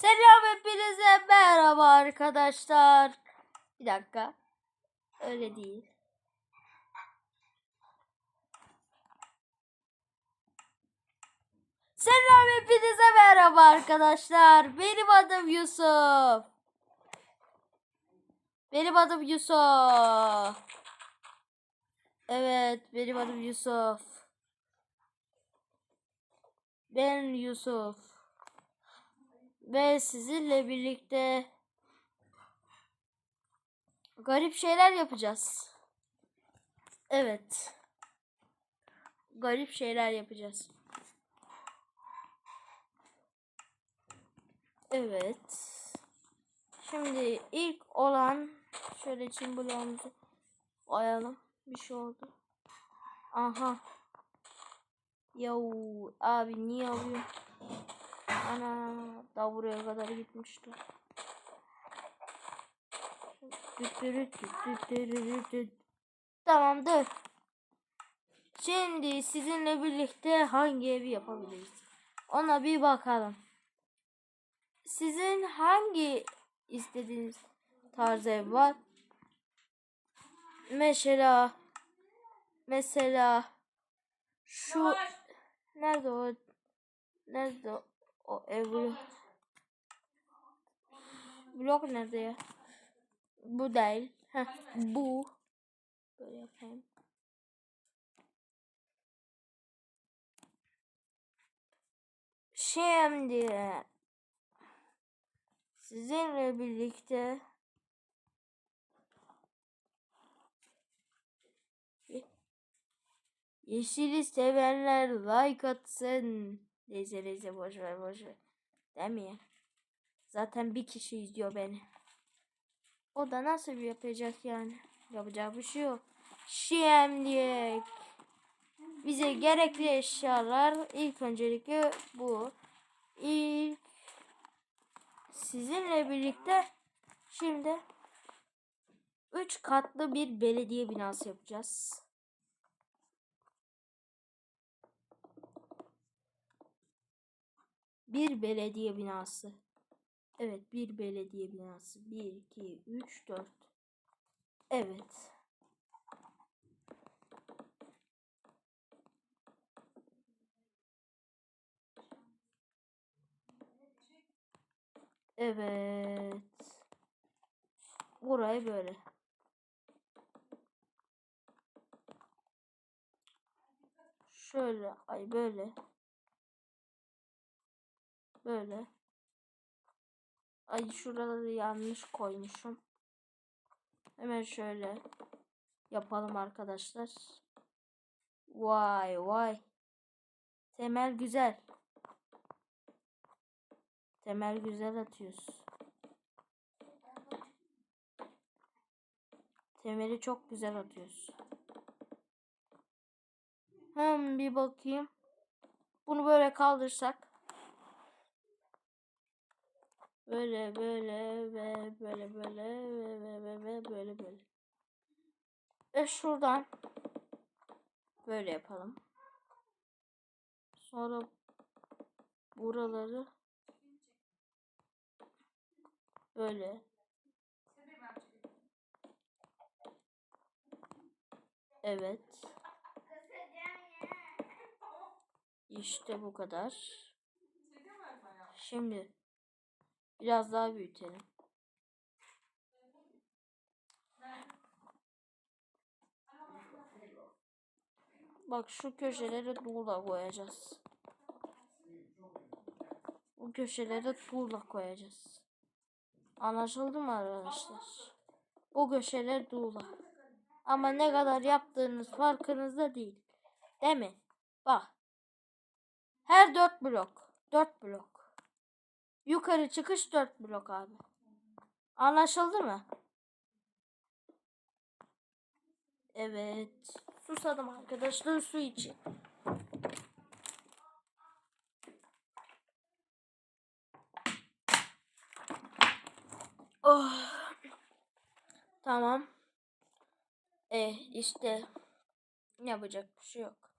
Selam hepinize merhaba arkadaşlar. Bir dakika. Öyle değil. Selam hepinize merhaba arkadaşlar. Benim adım Yusuf. Benim adım Yusuf. Evet, benim adım Yusuf. Ben Yusuf. Ve sizinle birlikte garip şeyler yapacağız. Evet. Garip şeyler yapacağız. Evet. Şimdi ilk olan şöyle çim bloğumuzu koyalım. Bir şey oldu. Aha. Yahu abi niye alıyor? Ana daha buraya kadar gitmişti. Tamamdır. Şimdi sizinle birlikte hangi evi yapabiliriz? Ona bir bakalım. Sizin hangi istediğiniz tarz ev var? Mesela mesela şu nerede o nerede o, o ev blok nerede ya? Bu değil. Heh, bu. Böyle yapayım. Şimdi sizinle birlikte Yeşili sevenler like atsın. Neyse neyse boş ver boş ver. Değil mi? Zaten bir kişi izliyor beni. O da nasıl bir yapacak yani? Yapacak bir şey yok. Şimdi bize gerekli eşyalar ilk öncelikle bu. İlk sizinle birlikte şimdi 3 katlı bir belediye binası yapacağız. Bir belediye binası. Evet bir belediye binası. 1, 2, 3, 4. Evet. Evet. Burayı böyle. Şöyle ay böyle. Böyle. Ay şuraları yanlış koymuşum. Hemen şöyle yapalım arkadaşlar. Vay vay. Temel güzel. Temel güzel atıyoruz. Temeli çok güzel atıyoruz. Hem bir bakayım. Bunu böyle kaldırsak. Böyle böyle ve böyle böyle ve ve ve ve böyle böyle. Ve şuradan böyle yapalım. Sonra buraları böyle. Evet. İşte bu kadar. Şimdi Biraz daha büyütelim. Bak şu köşelere tuğla koyacağız. Bu köşelere tuğla koyacağız. Anlaşıldı mı arkadaşlar? Bu köşeler tuğla. Ama ne kadar yaptığınız farkınızda değil. Değil mi? Bak. Her dört blok. Dört blok. Yukarı çıkış 4 blok abi. Anlaşıldı mı? Evet. Susadım arkadaşlar su için. Oh. Tamam. Eh işte yapacak bir şey yok.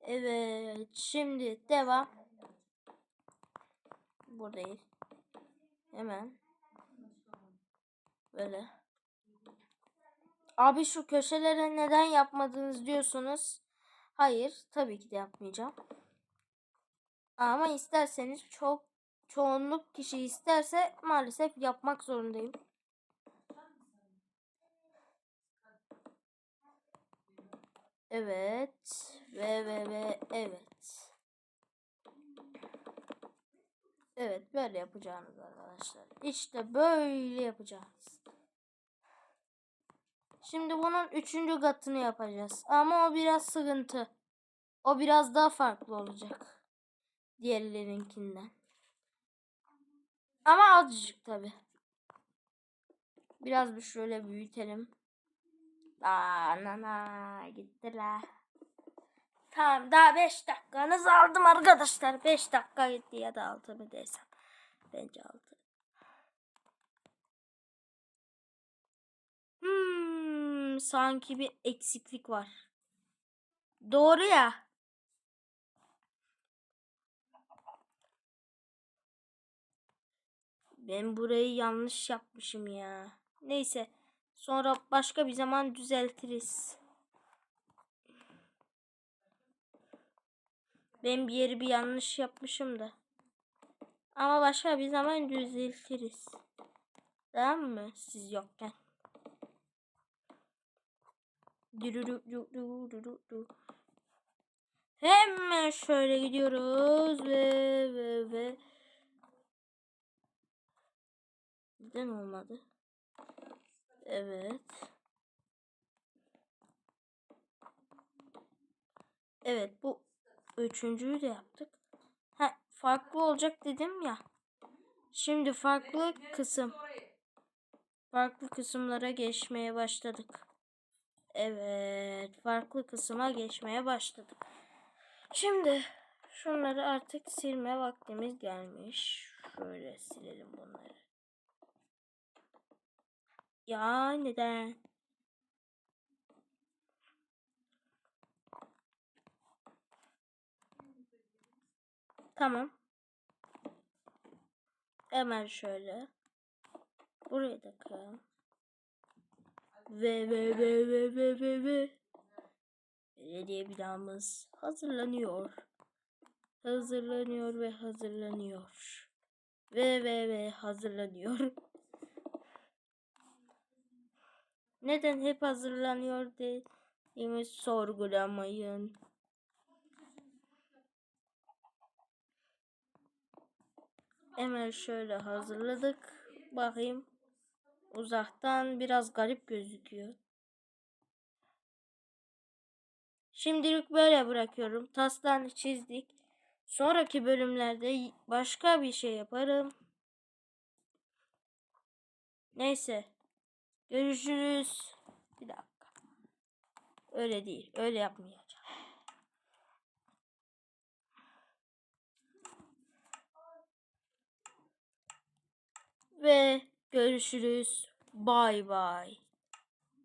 Evet şimdi devam. Bu değil. Hemen. Böyle. Abi şu köşeleri neden yapmadınız diyorsunuz. Hayır, tabii ki de yapmayacağım. Ama isterseniz çok çoğunluk kişi isterse maalesef yapmak zorundayım. Evet ve ve ve evet. Evet böyle yapacağınız arkadaşlar. İşte böyle yapacağız. Şimdi bunun üçüncü katını yapacağız. Ama o biraz sıkıntı. O biraz daha farklı olacak. Diğerlerinkinden. Ama azıcık tabi. Biraz bir şöyle büyütelim. Aa, nana gitti la. Tamam daha 5 dakikanız aldım arkadaşlar. 5 dakika gitti ya da 6 mı desem. Bence 6. Hmm, sanki bir eksiklik var. Doğru ya. Ben burayı yanlış yapmışım ya. Neyse. Sonra başka bir zaman düzeltiriz. Ben bir yeri bir yanlış yapmışım da. Ama başka bir zaman düzeltiriz. Tamam mı? Siz yokken. Hemen şöyle gidiyoruz ve ve ve neden olmadı? Evet. Evet bu üçüncüyü de yaptık. Ha, farklı olacak dedim ya. Şimdi farklı kısım. Farklı kısımlara geçmeye başladık. Evet, farklı kısma geçmeye başladık. Şimdi şunları artık silme vaktimiz gelmiş. Şöyle silelim bunları. Ya neden? Tamam. Hemen şöyle. Buraya da kıralım. Ve ve ve ve ve ve ve. Belediye binamız hazırlanıyor. Hazırlanıyor ve hazırlanıyor. Ve ve ve hazırlanıyor. Neden hep hazırlanıyor dediğimi sorgulamayın. Hemen şöyle hazırladık. Bakayım. Uzaktan biraz garip gözüküyor. Şimdilik böyle bırakıyorum. Taslağını çizdik. Sonraki bölümlerde başka bir şey yaparım. Neyse. Görüşürüz. Bir dakika. Öyle değil. Öyle yapmayacağım. Ve görüşürüz. Bay bay.